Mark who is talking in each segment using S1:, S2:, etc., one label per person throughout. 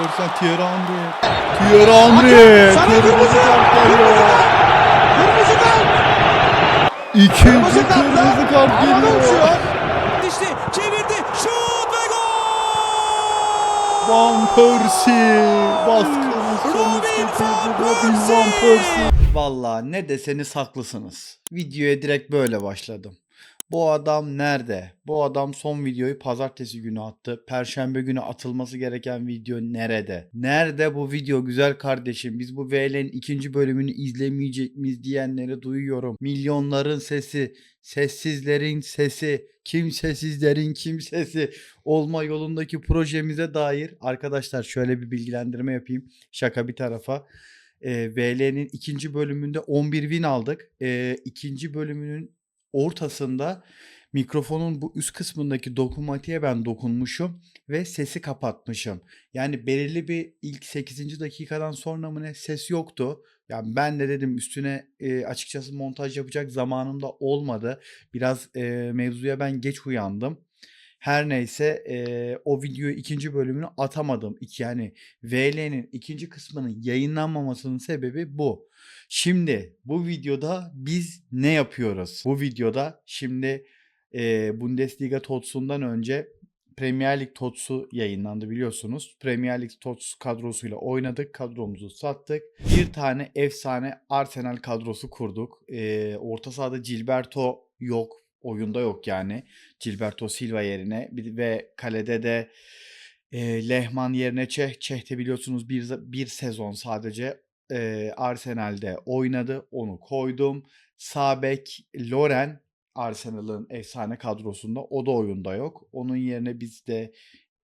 S1: Persen, Thierry Henry. Thierry Henry.
S2: Sana
S1: Kırmızı kart geliyor.
S2: Kırmızı kart.
S1: İkinci
S2: Kırmızı kart.
S1: geliyor.
S3: İşte çevirdi. Şut ve gol!
S1: Van Persie. Baskının
S3: Robin. Van Persie.
S1: Valla ne deseniz haklısınız. Videoya direkt böyle başladım. Bu adam nerede? Bu adam son videoyu pazartesi günü attı. Perşembe günü atılması gereken video nerede? Nerede bu video güzel kardeşim? Biz bu VL'nin ikinci bölümünü izlemeyecek miyiz diyenleri duyuyorum. Milyonların sesi, sessizlerin sesi, kimsesizlerin kimsesi olma yolundaki projemize dair arkadaşlar şöyle bir bilgilendirme yapayım. Şaka bir tarafa. E, VL'nin ikinci bölümünde 11 win aldık. E, ikinci bölümünün ortasında mikrofonun bu üst kısmındaki dokunmatiğe ben dokunmuşum ve sesi kapatmışım. Yani belirli bir ilk 8. dakikadan sonra mı ne ses yoktu. Yani ben de dedim üstüne e, açıkçası montaj yapacak zamanım da olmadı. Biraz e, mevzuya ben geç uyandım. Her neyse e, o videoyu ikinci bölümünü atamadım. Yani VL'nin ikinci kısmının yayınlanmamasının sebebi bu. Şimdi bu videoda biz ne yapıyoruz? Bu videoda şimdi e, Bundesliga TOTS'undan önce Premier Lig TOTS'u yayınlandı biliyorsunuz. Premier Lig TOTS kadrosuyla oynadık. Kadromuzu sattık. Bir tane efsane Arsenal kadrosu kurduk. E, orta sahada Gilberto yok. Oyunda yok yani. Gilberto Silva yerine ve kalede de e, Lehman yerine Çeh. Çeh de biliyorsunuz bir, bir sezon sadece e, Arsenal'de oynadı. Onu koydum. Sabek Loren Arsenal'ın efsane kadrosunda. O da oyunda yok. Onun yerine biz de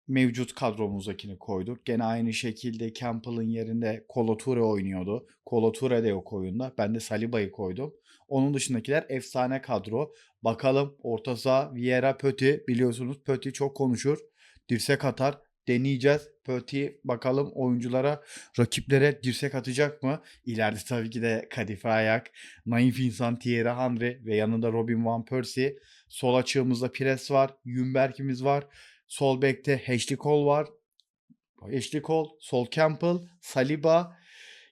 S1: mevcut kadromuzdakini koyduk. Gene aynı şekilde Campbell'ın yerinde Kolo Toure oynuyordu. Kolo Toure de yok oyunda. Ben de Saliba'yı koydum. Onun dışındakiler efsane kadro. Bakalım orta saha Vieira Pöti biliyorsunuz Pöti çok konuşur. Dirsek atar. Deneyeceğiz. Pöti bakalım oyunculara, rakiplere dirsek atacak mı? İleride tabii ki de Kadife Ayak, naif insan Thierry Henry ve yanında Robin Van Persie. Sol açığımızda Pires var, Yumberk'imiz var. Sol bekte Ashley Cole var. Ashley Cole, Sol Campbell, Saliba,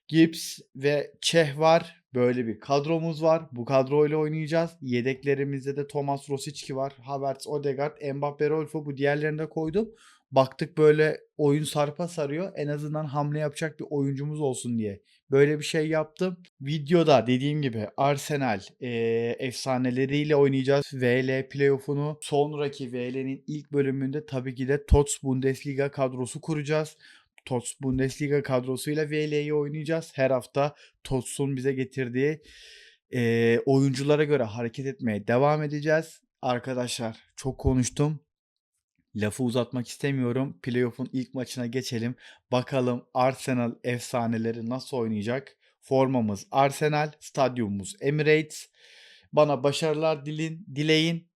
S1: Gibbs ve Çeh var. Böyle bir kadromuz var. Bu kadroyla oynayacağız. Yedeklerimizde de Thomas Rosicki var. Havertz, Odegaard, Mbappe, Rolfo bu diğerlerini de koydum. Baktık böyle oyun sarpa sarıyor. En azından hamle yapacak bir oyuncumuz olsun diye. Böyle bir şey yaptım. Videoda dediğim gibi Arsenal eee, efsaneleriyle oynayacağız. VL playoff'unu sonraki VL'nin ilk bölümünde tabii ki de TOTS Bundesliga kadrosu kuracağız. TOTS Bundesliga kadrosuyla VL'yi oynayacağız. Her hafta TOTS'un bize getirdiği eee, oyunculara göre hareket etmeye devam edeceğiz. Arkadaşlar çok konuştum. Lafı uzatmak istemiyorum. Playoff'un ilk maçına geçelim. Bakalım Arsenal efsaneleri nasıl oynayacak? Formamız Arsenal, stadyumumuz Emirates. Bana başarılar dilin, dileyin.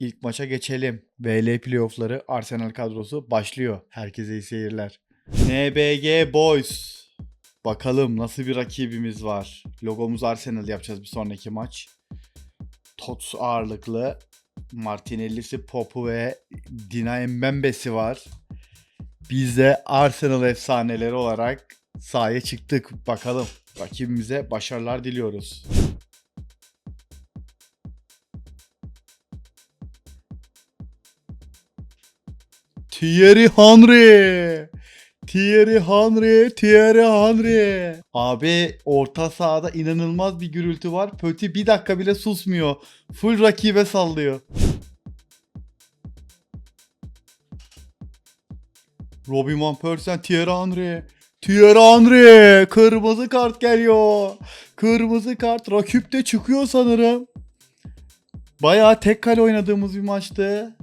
S1: İlk maça geçelim. VL playoff'ları Arsenal kadrosu başlıyor. Herkese iyi seyirler. NBG Boys. Bakalım nasıl bir rakibimiz var. Logomuz Arsenal yapacağız bir sonraki maç. Tots ağırlıklı. Martinelli'si, Popu ve Dina Mbembe'si var. Biz de Arsenal efsaneleri olarak sahaya çıktık. Bakalım rakibimize başarılar diliyoruz. Thierry Henry. Thierry Henry, Thierry Henry. Abi orta sahada inanılmaz bir gürültü var. Pöti bir dakika bile susmuyor. Full rakibe sallıyor. Robin Van Persie, Thierry Henry. Thierry Henry. Kırmızı kart geliyor. Kırmızı kart. Rakip de çıkıyor sanırım. Bayağı tek kale oynadığımız bir maçtı.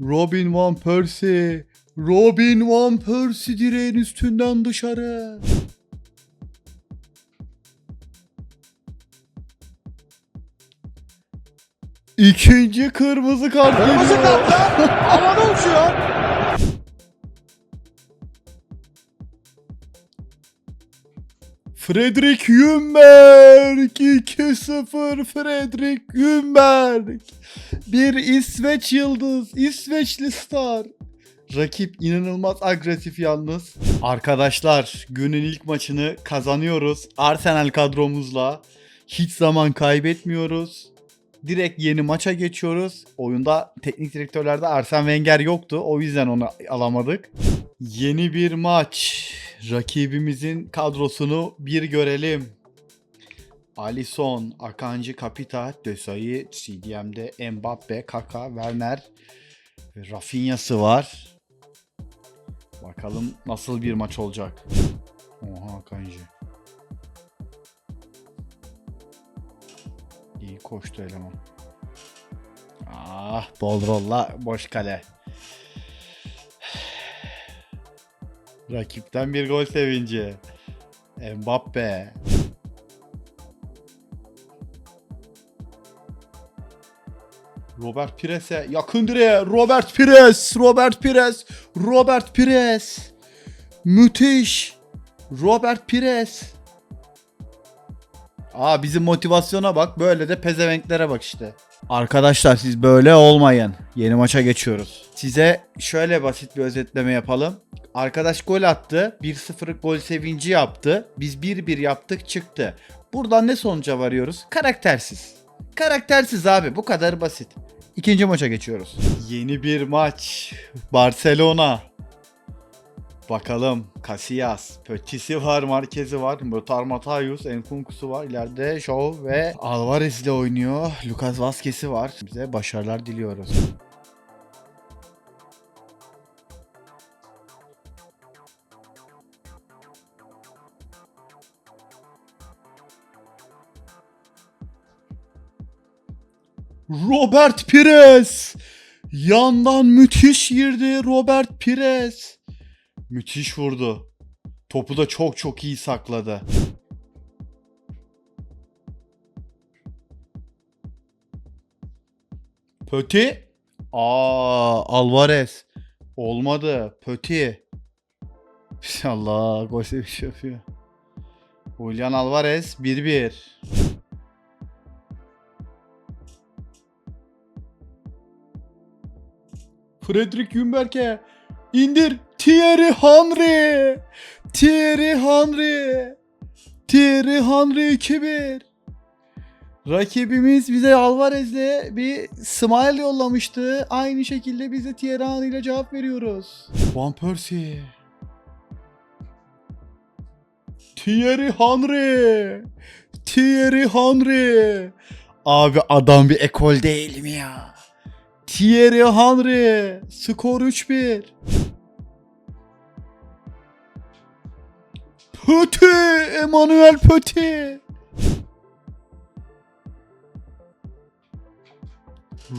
S1: Robin Van Persie. Robin Van Persie direğin üstünden dışarı. İkinci kırmızı kart
S2: Kırmızı
S1: geliyor.
S2: kartlar havada uçuyor.
S1: Fredrik Ljungberg 2-0 Fredrik Ljungberg Bir İsveç yıldız İsveçli star Rakip inanılmaz agresif yalnız. Arkadaşlar günün ilk maçını kazanıyoruz. Arsenal kadromuzla. Hiç zaman kaybetmiyoruz. Direkt yeni maça geçiyoruz. Oyunda teknik direktörlerde Arsene Wenger yoktu. O yüzden onu alamadık. Yeni bir maç. Rakibimizin kadrosunu bir görelim. Alisson, Akanji, Kapita, Desailly, CDM'de Mbappe, Kaka, Werner Rafinha'sı var. Bakalım nasıl bir maç olacak. Oha Akanji. İyi koştu eleman. Ah bol rolla boş kale. Rakipten bir gol sevinci. Mbappe. Robert Pires'e yakın direğe. Robert Pires. Robert Pires. Robert Pires. Müthiş. Robert Pires. Aa bizim motivasyona bak. Böyle de pezevenklere bak işte. Arkadaşlar siz böyle olmayın. Yeni maça geçiyoruz. Size şöyle basit bir özetleme yapalım. Arkadaş gol attı. 1-0'lık gol sevinci yaptı. Biz 1-1 yaptık çıktı. Buradan ne sonuca varıyoruz? Karaktersiz. Karaktersiz abi bu kadar basit. İkinci maça geçiyoruz. Yeni bir maç. Barcelona. Bakalım Casillas, Pötisi var, Marquez'i var, Motar Matayus, Enkunku'su var. İleride Shaw ve Alvarez ile oynuyor. Lucas Vazquez'i var. Bize başarılar diliyoruz. Robert Pires. Yandan müthiş girdi Robert Pires. Müthiş vurdu. Topu da çok çok iyi sakladı. Pöti. Aa Alvarez. Olmadı. Pöti. Allah gol seviş yapıyor. Julian Alvarez 1-1. Fredrik Jumberke. İndir. Thierry Henry. Thierry Henry. Thierry Henry 2-1 Rakibimiz bize Alvarez'le bir smile yollamıştı. Aynı şekilde biz de Thierry Henry ile cevap veriyoruz. Van Persie. Thierry Henry. Thierry Henry. Abi adam bir ekol değil mi ya? Thierry Henry. Skor 3-1. Pötü. Emmanuel Pötü.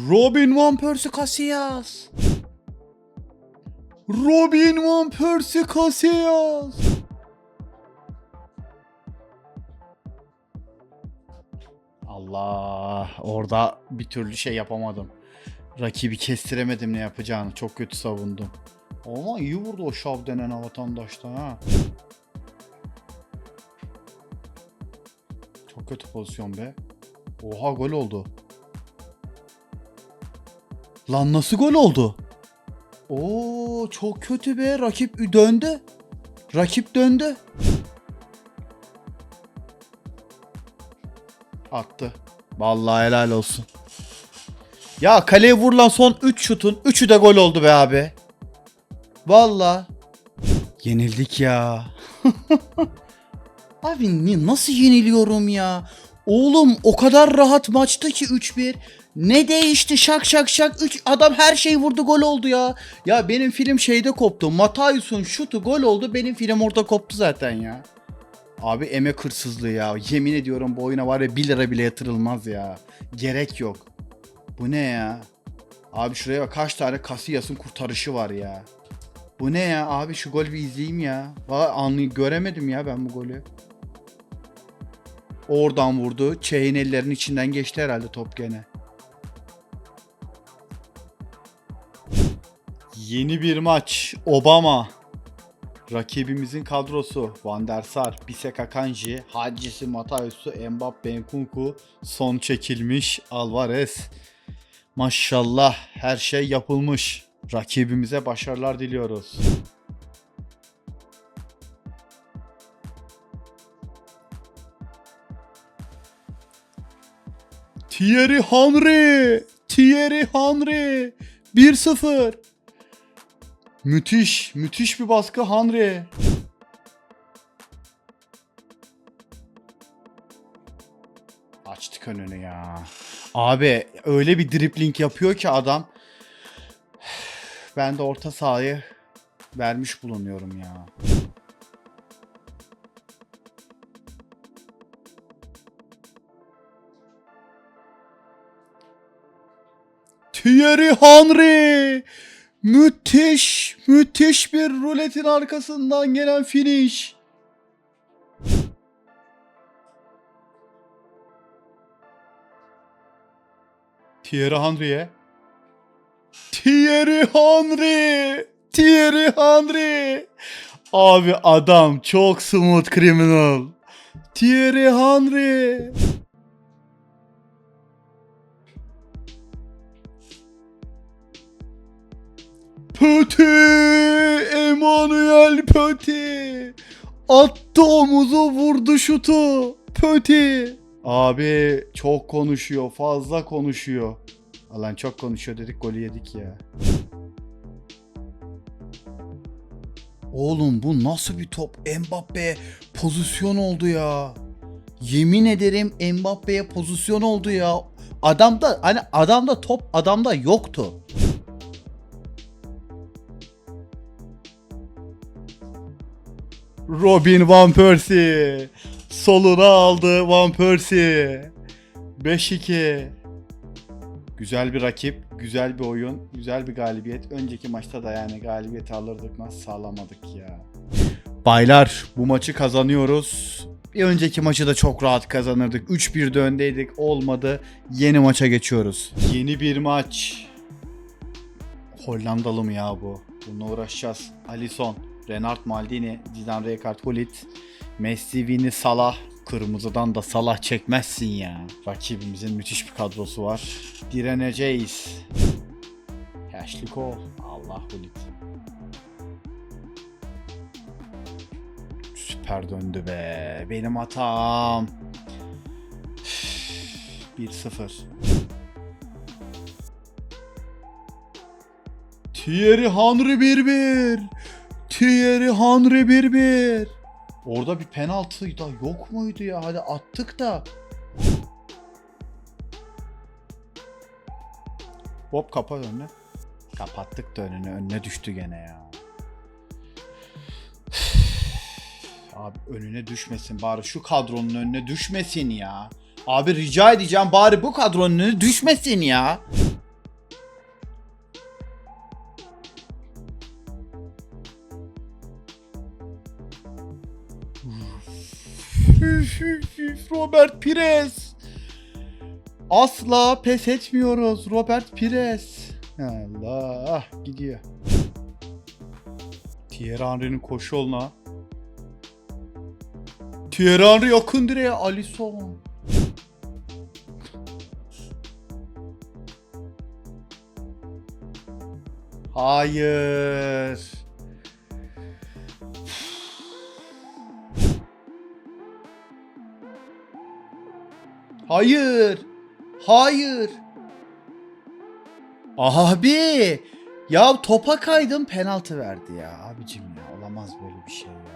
S1: Robin Van Persie Casillas. Robin Van Persie Casillas. Allah orada bir türlü şey yapamadım. Rakibi kestiremedim ne yapacağını. Çok kötü savundum. Ama iyi vurdu o şav denen vatandaşta ha. Çok kötü pozisyon be. Oha gol oldu. Lan nasıl gol oldu? Oo çok kötü be. Rakip döndü. Rakip döndü. Attı. Vallahi helal olsun. Ya kaleye vurulan son 3 şutun 3'ü de gol oldu be abi. Valla. Yenildik ya. abi ni- nasıl yeniliyorum ya? Oğlum o kadar rahat maçtı ki 3-1. Ne değişti şak şak şak 3 adam her şeyi vurdu gol oldu ya. Ya benim film şeyde koptu. Matayus'un şutu gol oldu. Benim film orada koptu zaten ya. Abi emek hırsızlığı ya. Yemin ediyorum bu oyuna var ya 1 lira bile yatırılmaz ya. Gerek yok. Bu ne ya? Abi şuraya bak kaç tane Casillas'ın kurtarışı var ya. Bu ne ya? Abi şu gol bir izleyeyim ya. Valla anlay göremedim ya ben bu golü. Oradan vurdu. Çey'in ellerinin içinden geçti herhalde top gene. Yeni bir maç. Obama. Rakibimizin kadrosu Van der Sar, Bisek Akanji, Hacisi Matayusu, Mbappe Nkunku, son çekilmiş Alvarez. Maşallah her şey yapılmış. Rakibimize başarılar diliyoruz. Thierry Henry! Thierry Henry! 1-0. Müthiş, müthiş bir baskı Henry. Açtık önünü ya. Abi öyle bir dripling yapıyor ki adam. Ben de orta sahayı vermiş bulunuyorum ya. Thierry Henry! Müthiş, müthiş bir ruletin arkasından gelen finish. Thierry Henry'e. Thierry Henry! Thierry Henry! Abi adam çok smooth criminal. Thierry Henry! Pötü! Emmanuel Pötü! Attı omuzu vurdu şutu. Pötü! Abi çok konuşuyor. Fazla konuşuyor. Alan çok konuşuyor dedik golü yedik ya. Oğlum bu nasıl bir top? Mbappe pozisyon oldu ya. Yemin ederim Mbappe'ye pozisyon oldu ya. Adamda hani adamda top adamda yoktu. Robin Van Persie. Soluna aldı Van Persie. 5-2. Güzel bir rakip, güzel bir oyun, güzel bir galibiyet. Önceki maçta da yani galibiyeti alırdık nasıl sağlamadık ya. Baylar bu maçı kazanıyoruz. Bir önceki maçı da çok rahat kazanırdık. 3-1'de öndeydik olmadı. Yeni maça geçiyoruz. Yeni bir maç. Hollandalı mı ya bu? Bununla uğraşacağız. Alisson, Renard Maldini, Zidane Rekard Hulit, Messi, Vini, Salah. Kırmızıdan da Salah çekmezsin ya. Rakibimizin müthiş bir kadrosu var. Direneceğiz. Ashley Cole. Allah Hulit. Süper döndü be. Benim hatam. 1-0. Thierry Henry 1-1. Thierry Henry 1-1. Orada bir penaltı da yok muydu ya? Hadi attık da. Hop kapa önüne. Kapattık da önüne. Önüne düştü gene ya. Abi önüne düşmesin bari şu kadronun önüne düşmesin ya. Abi rica edeceğim bari bu kadronun önüne düşmesin ya. Robert Pires. Asla pes etmiyoruz Robert Pires. Allah gidiyor. Thierry Henry'nin koşu yoluna. Thierry Henry yakın direğe Alisson. Hayır. Hayır. Hayır. Abi. Ya topa kaydım penaltı verdi ya. Abicim ya olamaz böyle bir şey ya.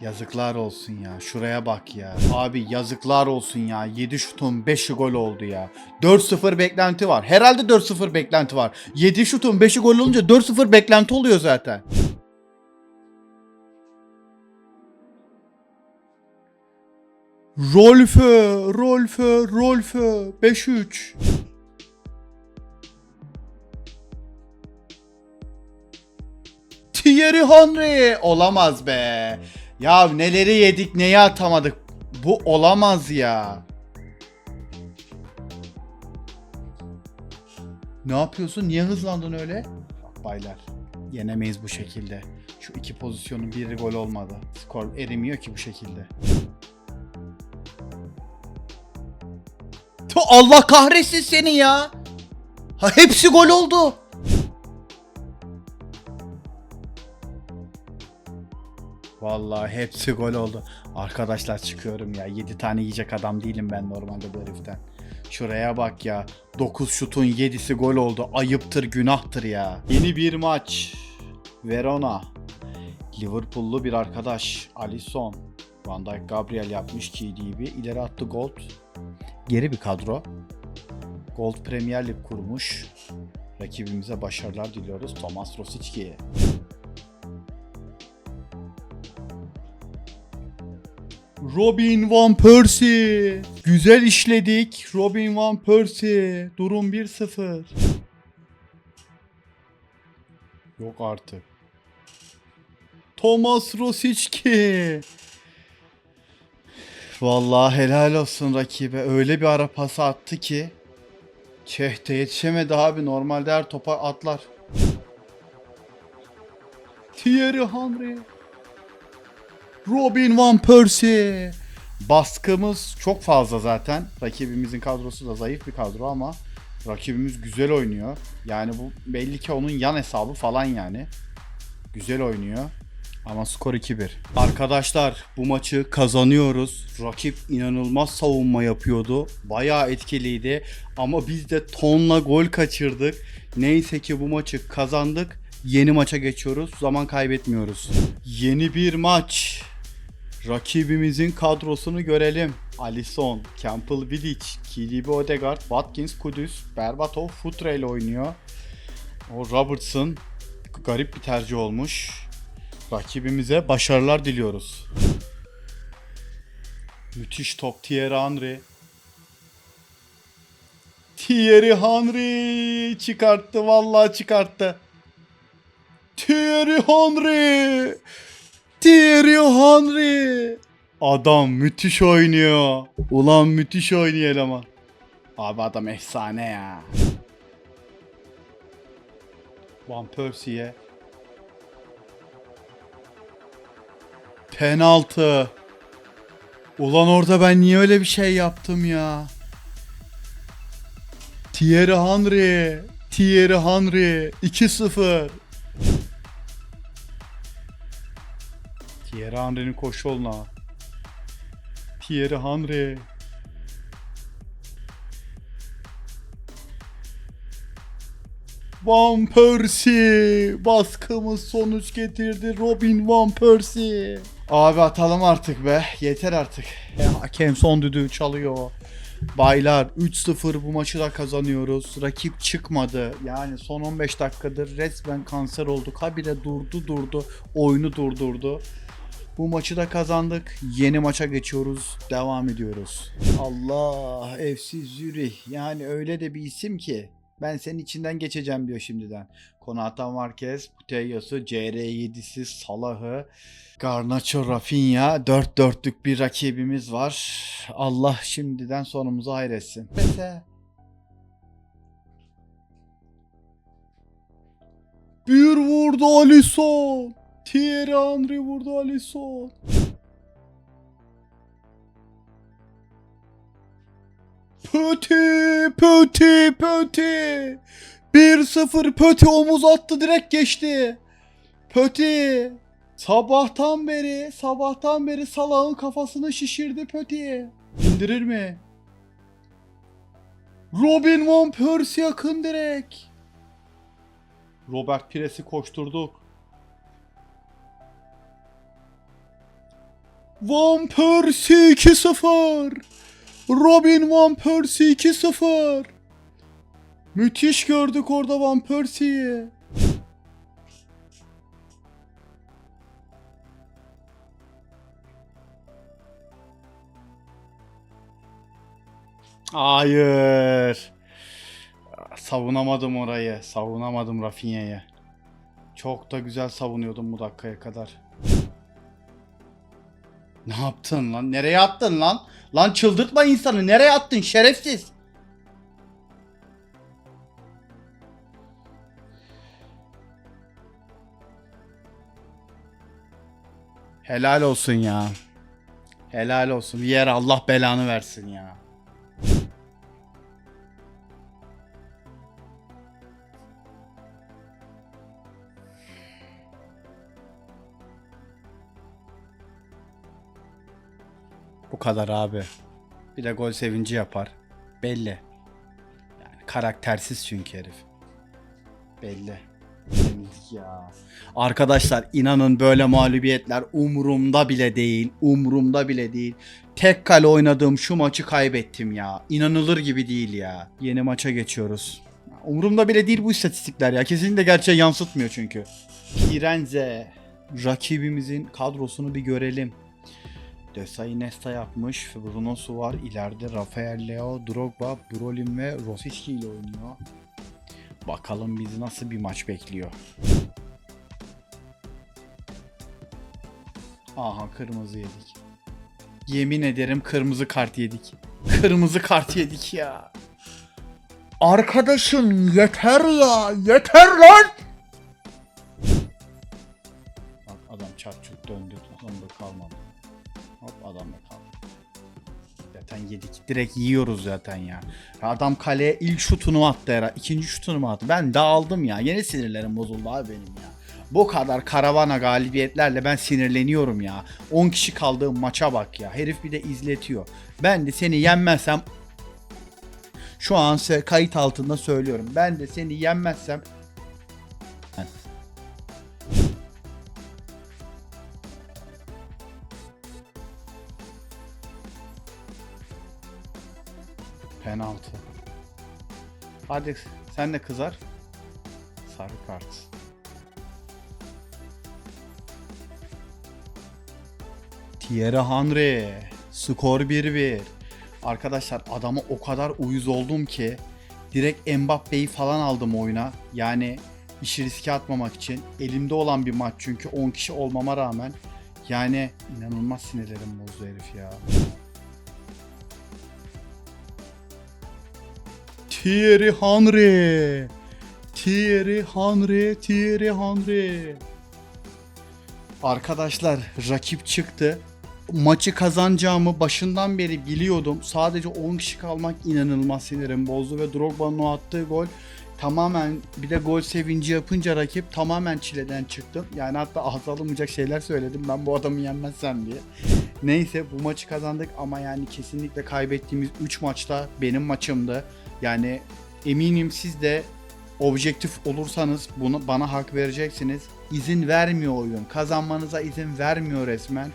S1: Yazıklar olsun ya. Şuraya bak ya. Abi yazıklar olsun ya. 7 şutun 5'i gol oldu ya. 4-0 beklenti var. Herhalde 4-0 beklenti var. 7 şutun 5'i gol olunca 4-0 beklenti oluyor zaten. Rolfö, Rolfö, Rolfö 5-3. Thierry Henry olamaz be. Ya neleri yedik neyi atamadık. Bu olamaz ya. Ne yapıyorsun? Niye hızlandın öyle? Bak baylar. Yenemeyiz bu şekilde. Şu iki pozisyonun biri gol olmadı. Skor erimiyor ki bu şekilde. Allah kahretsin seni ya. Ha, hepsi gol oldu. Vallahi hepsi gol oldu. Arkadaşlar çıkıyorum ya. 7 tane yiyecek adam değilim ben normalde bu heriften. Şuraya bak ya. 9 şutun 7'si gol oldu. Ayıptır, günahtır ya. Yeni bir maç. Verona. Liverpool'lu bir arkadaş. Alisson. Van Dijk Gabriel yapmış KDB. İleri attı Gold. Geri bir kadro. Gold Premier Lig kurmuş. Rakibimize başarılar diliyoruz. Thomas Rosicki. Robin Van Persie. Güzel işledik. Robin Van Persie. Durum 1-0. Yok artık. Thomas Rosicki. Vallahi helal olsun rakibe. Öyle bir ara pası attı ki. Çehte yetişemedi abi. Normalde her topa atlar. Thierry Henry. Robin Van Persie. Baskımız çok fazla zaten. Rakibimizin kadrosu da zayıf bir kadro ama rakibimiz güzel oynuyor. Yani bu belli ki onun yan hesabı falan yani. Güzel oynuyor. Ama skor 2-1. Arkadaşlar bu maçı kazanıyoruz. Rakip inanılmaz savunma yapıyordu. Bayağı etkiliydi. Ama biz de tonla gol kaçırdık. Neyse ki bu maçı kazandık. Yeni maça geçiyoruz. Zaman kaybetmiyoruz. Yeni bir maç. Rakibimizin kadrosunu görelim. Alisson, Campbell Vidic, KDB Odegaard, Watkins Kudüs, Berbatov Futre ile oynuyor. O Robertson garip bir tercih olmuş. Rakibimize başarılar diliyoruz. Müthiş top Thierry Henry. Thierry Henry çıkarttı vallahi çıkarttı. Thierry Henry. Thierry Henry. Adam müthiş oynuyor. Ulan müthiş oynuyor eleman. Abi adam efsane ya. Van Persie'ye. Penaltı. Ulan orada ben niye öyle bir şey yaptım ya? Thierry Henry. Thierry Henry. 2-0. Thierry Henry'nin koşu yoluna. Thierry Henry. Van Persie. Baskımız sonuç getirdi. Robin Van Persie. Abi atalım artık be. Yeter artık. E, hakem son düdüğü çalıyor. Baylar 3-0 bu maçı da kazanıyoruz. Rakip çıkmadı. Yani son 15 dakikadır resmen kanser olduk. Habire durdu durdu. Oyunu durdurdu. Bu maçı da kazandık. Yeni maça geçiyoruz. Devam ediyoruz. Allah FC Zürih. Yani öyle de bir isim ki. Ben senin içinden geçeceğim diyor şimdiden. Konata Marquez, Puteyos'u, CR7'si, Salah'ı, Garnacho, Rafinha. Dört dörtlük bir rakibimiz var. Allah şimdiden sonumuzu hayretsin. Pese. Bir vurdu Alisson. Thierry Henry vurdu Alisson. Pöti, pöti, pöti. 1-0 pöti omuz attı direkt geçti. Pöti. Sabahtan beri, sabahtan beri Salah'ın kafasını şişirdi Pöti. İndirir mi? Robin Van Persie yakın direkt. Robert Pires'i koşturduk. Van Persie 2-0. Robin Van Persie 2-0. Müthiş gördük orada Van Persie'yi. Hayır. Savunamadım orayı. Savunamadım Rafinha'yı. Çok da güzel savunuyordum bu dakikaya kadar. Ne yaptın lan? Nereye attın lan? Lan çıldırtma insanı. Nereye attın şerefsiz? Helal olsun ya. Helal olsun. Bir yer Allah belanı versin ya. Kadar abi. Bir de gol sevinci yapar. Belli. Yani karaktersiz çünkü herif. Belli. Ya. Arkadaşlar inanın böyle mağlubiyetler umurumda bile değil. Umurumda bile değil. Tek kale oynadığım şu maçı kaybettim ya. İnanılır gibi değil ya. Yeni maça geçiyoruz. Umurumda bile değil bu istatistikler ya. Kesinlikle gerçeği yansıtmıyor çünkü. Firenze. Rakibimizin kadrosunu bir görelim. Desai Nesta yapmış. Bruno'su var. İleride Rafael Leo, Drogba, Brolin ve Rosicki ile oynuyor. Bakalım bizi nasıl bir maç bekliyor. Aha kırmızı yedik. Yemin ederim kırmızı kart yedik. Kırmızı kart yedik ya. Arkadaşım yeter ya. Yeter lan. Bak adam çarçurt döndü. Sonunda kalmadı. Hop adam da kaldı. Zaten yedik. Direkt yiyoruz zaten ya. Adam kaleye ilk şutunu attı herhalde. İkinci şutunu mu attı? Ben dağıldım ya. Yeni sinirlerim bozuldu abi benim ya. Bu kadar karavana galibiyetlerle ben sinirleniyorum ya. 10 kişi kaldığım maça bak ya. Herif bir de izletiyor. Ben de seni yenmezsem şu an kayıt altında söylüyorum. Ben de seni yenmezsem penaltı. Hadi sen de kızar. Sarı kart. Thierry Henry. Skor 1-1. Arkadaşlar adama o kadar uyuz oldum ki direkt Mbappe'yi falan aldım oyuna. Yani işi riske atmamak için. Elimde olan bir maç çünkü 10 kişi olmama rağmen. Yani inanılmaz sinirlerim bozdu herif ya. Thierry Henry. Thierry Henry, Thierry Henry. Arkadaşlar rakip çıktı. Maçı kazanacağımı başından beri biliyordum. Sadece 10 kişi kalmak inanılmaz sinirim bozdu ve Drogba'nın o attığı gol tamamen bir de gol sevinci yapınca rakip tamamen çileden çıktım. Yani hatta ağza alınmayacak şeyler söyledim ben bu adamı yenmezsem diye. Neyse bu maçı kazandık ama yani kesinlikle kaybettiğimiz 3 maçta benim maçımdı. Yani eminim siz de objektif olursanız bunu bana hak vereceksiniz. İzin vermiyor oyun. Kazanmanıza izin vermiyor resmen.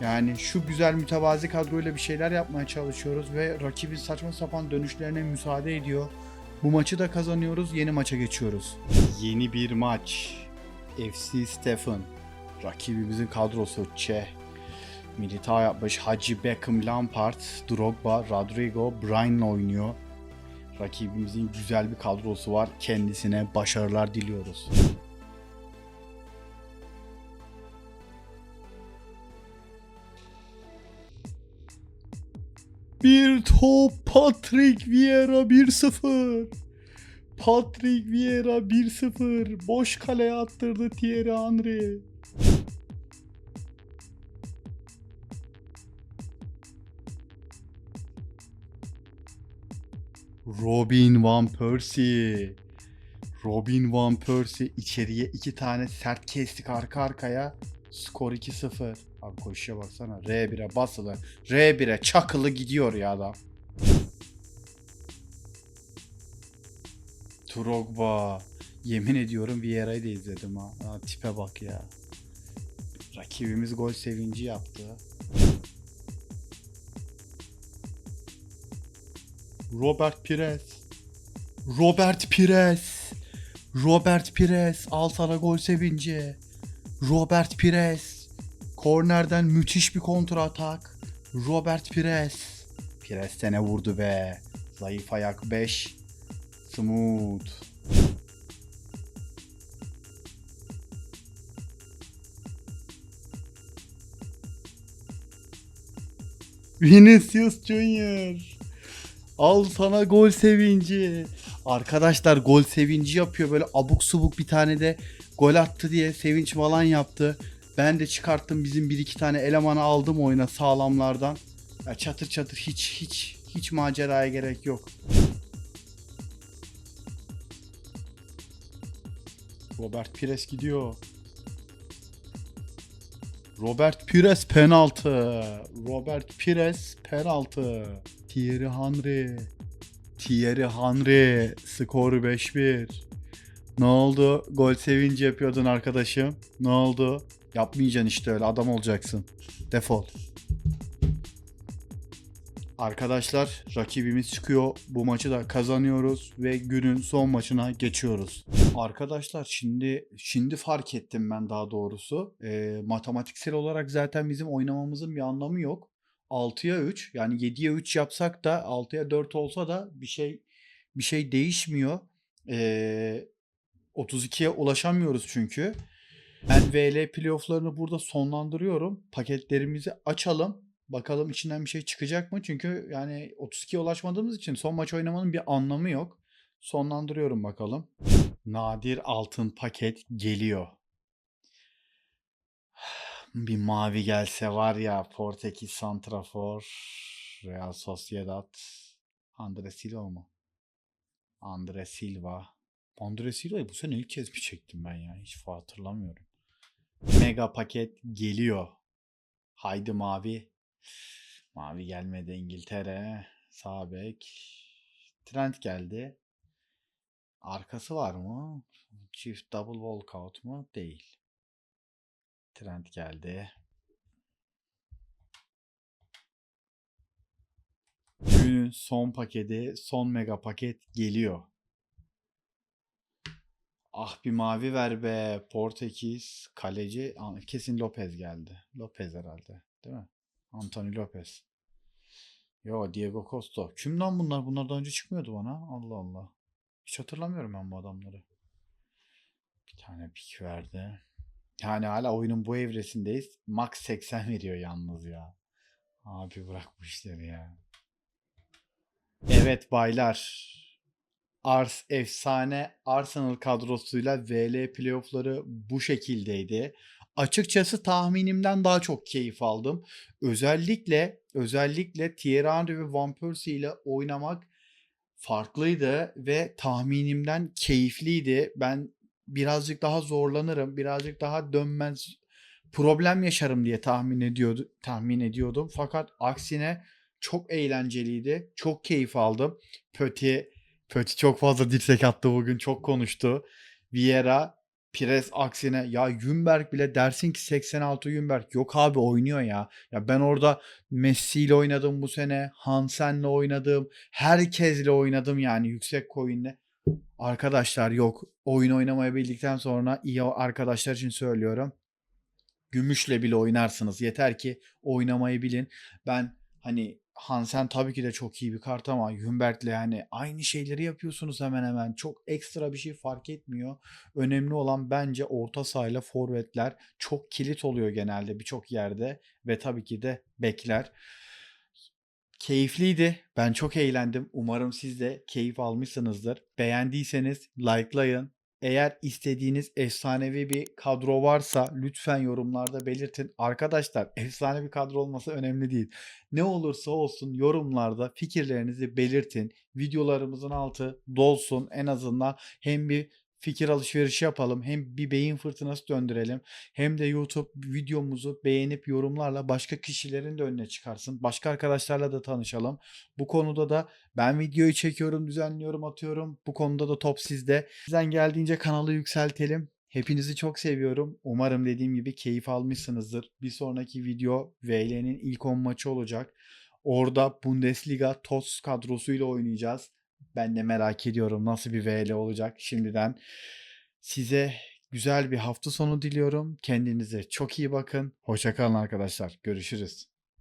S1: Yani şu güzel mütevazi kadroyla bir şeyler yapmaya çalışıyoruz ve rakibin saçma sapan dönüşlerine müsaade ediyor. Bu maçı da kazanıyoruz. Yeni maça geçiyoruz. Yeni bir maç. FC Stephen. Rakibimizin kadrosu Çeh. Militao yapmış. Hacı Beckham, Lampard, Drogba, Rodrigo, Brian'la oynuyor. Rakibimizin güzel bir kadrosu var. Kendisine başarılar diliyoruz. Bir top Patrick Vieira 1-0. Patrick Vieira 1-0. Boş kaleye attırdı Thierry Henry. Robin Van Persie. Robin Van Persie içeriye iki tane sert kestik arka arkaya. Skor 2-0. Abi koşuya baksana. R1'e basılı. R1'e çakılı gidiyor ya adam. Drogba. Yemin ediyorum Vieira'yı da izledim ha. ha. Tipe bak ya. Rakibimiz gol sevinci yaptı. Robert Pires. Robert Pires. Robert Pires. Al sana gol sevinci. Robert Pires. Kornerden müthiş bir kontra atak. Robert Pires. Pires ne vurdu be. Zayıf ayak 5. Smooth. Vinicius Junior. Al sana gol sevinci. Arkadaşlar gol sevinci yapıyor böyle abuk subuk bir tane de gol attı diye sevinç falan yaptı. Ben de çıkarttım bizim bir iki tane elemanı aldım oyuna sağlamlardan. Ya çatır çatır hiç hiç hiç maceraya gerek yok. Robert Pires gidiyor. Robert Pires penaltı. Robert Pires penaltı. Thierry Henry. Thierry Henry. Skor 5-1. Ne oldu? Gol sevinci yapıyordun arkadaşım. Ne oldu? Yapmayacaksın işte öyle adam olacaksın. Defol. Arkadaşlar rakibimiz çıkıyor. Bu maçı da kazanıyoruz ve günün son maçına geçiyoruz. Arkadaşlar şimdi şimdi fark ettim ben daha doğrusu. Ee, matematiksel olarak zaten bizim oynamamızın bir anlamı yok. 6'ya 3 yani 7'ye 3 yapsak da 6'ya 4 olsa da bir şey bir şey değişmiyor. Ee, 32'ye ulaşamıyoruz çünkü. Ben VL playoff'larını burada sonlandırıyorum. Paketlerimizi açalım. Bakalım içinden bir şey çıkacak mı? Çünkü yani 32'ye ulaşmadığımız için son maç oynamanın bir anlamı yok. Sonlandırıyorum bakalım. Nadir altın paket geliyor. Bir mavi gelse var ya Portekiz Santrafor, Real Sociedad, Andre Silva mı? Andre Silva. Andre Silva'yı bu sene ilk kez mi çektim ben ya? Hiç hatırlamıyorum. Mega paket geliyor. Haydi mavi. Mavi gelmedi İngiltere. Sağ bek. Trent geldi. Arkası var mı? Çift double walkout mu? Değil. Trent geldi. Günün son paketi, son mega paket geliyor. Ah bir mavi ver be. Portekiz kaleci kesin Lopez geldi. Lopez herhalde, değil mi? Anthony Lopez. Yo Diego Costa. Kimden bunlar? Bunlar daha önce çıkmıyordu bana. Allah Allah. Hiç hatırlamıyorum ben bu adamları. Bir tane pik verdi. Yani hala oyunun bu evresindeyiz. Max 80 veriyor yalnız ya. Abi bırak bu işleri ya. Evet baylar. Ars efsane Arsenal kadrosuyla VL playoff'ları bu şekildeydi. Açıkçası tahminimden daha çok keyif aldım. Özellikle özellikle Thierry Henry ve Van Persie ile oynamak farklıydı ve tahminimden keyifliydi. Ben birazcık daha zorlanırım, birazcık daha dönmez problem yaşarım diye tahmin ediyordu tahmin ediyordum. Fakat aksine çok eğlenceliydi. Çok keyif aldım. Pöti Pöti çok fazla dirsek attı bugün. Çok konuştu. Vieira Pires aksine ya Yumberg bile dersin ki 86 Yumberg. Yok abi oynuyor ya. Ya ben orada Messi ile oynadım bu sene. Hansen'le oynadım. Herkesle oynadım yani yüksek coin'le. Arkadaşlar yok. Oyun oynamayı bildikten sonra iyi arkadaşlar için söylüyorum. Gümüşle bile oynarsınız. Yeter ki oynamayı bilin. Ben hani Hansen tabii ki de çok iyi bir kart ama Humbert'le yani aynı şeyleri yapıyorsunuz hemen hemen. Çok ekstra bir şey fark etmiyor. Önemli olan bence orta sahayla forvetler çok kilit oluyor genelde birçok yerde ve tabii ki de bekler. Keyifliydi. Ben çok eğlendim. Umarım siz de keyif almışsınızdır. Beğendiyseniz likelayın. Eğer istediğiniz efsanevi bir kadro varsa lütfen yorumlarda belirtin. Arkadaşlar efsane bir kadro olması önemli değil. Ne olursa olsun yorumlarda fikirlerinizi belirtin. Videolarımızın altı dolsun en azından hem bir fikir alışverişi yapalım hem bir beyin fırtınası döndürelim hem de YouTube videomuzu beğenip yorumlarla başka kişilerin de önüne çıkarsın. Başka arkadaşlarla da tanışalım. Bu konuda da ben videoyu çekiyorum, düzenliyorum, atıyorum. Bu konuda da top sizde. Sizden geldiğince kanalı yükseltelim. Hepinizi çok seviyorum. Umarım dediğim gibi keyif almışsınızdır. Bir sonraki video VL'nin ilk 10 maçı olacak. Orada Bundesliga TOS kadrosuyla oynayacağız. Ben de merak ediyorum nasıl bir VL olacak şimdiden. Size güzel bir hafta sonu diliyorum. Kendinize çok iyi bakın. Hoşçakalın arkadaşlar. Görüşürüz.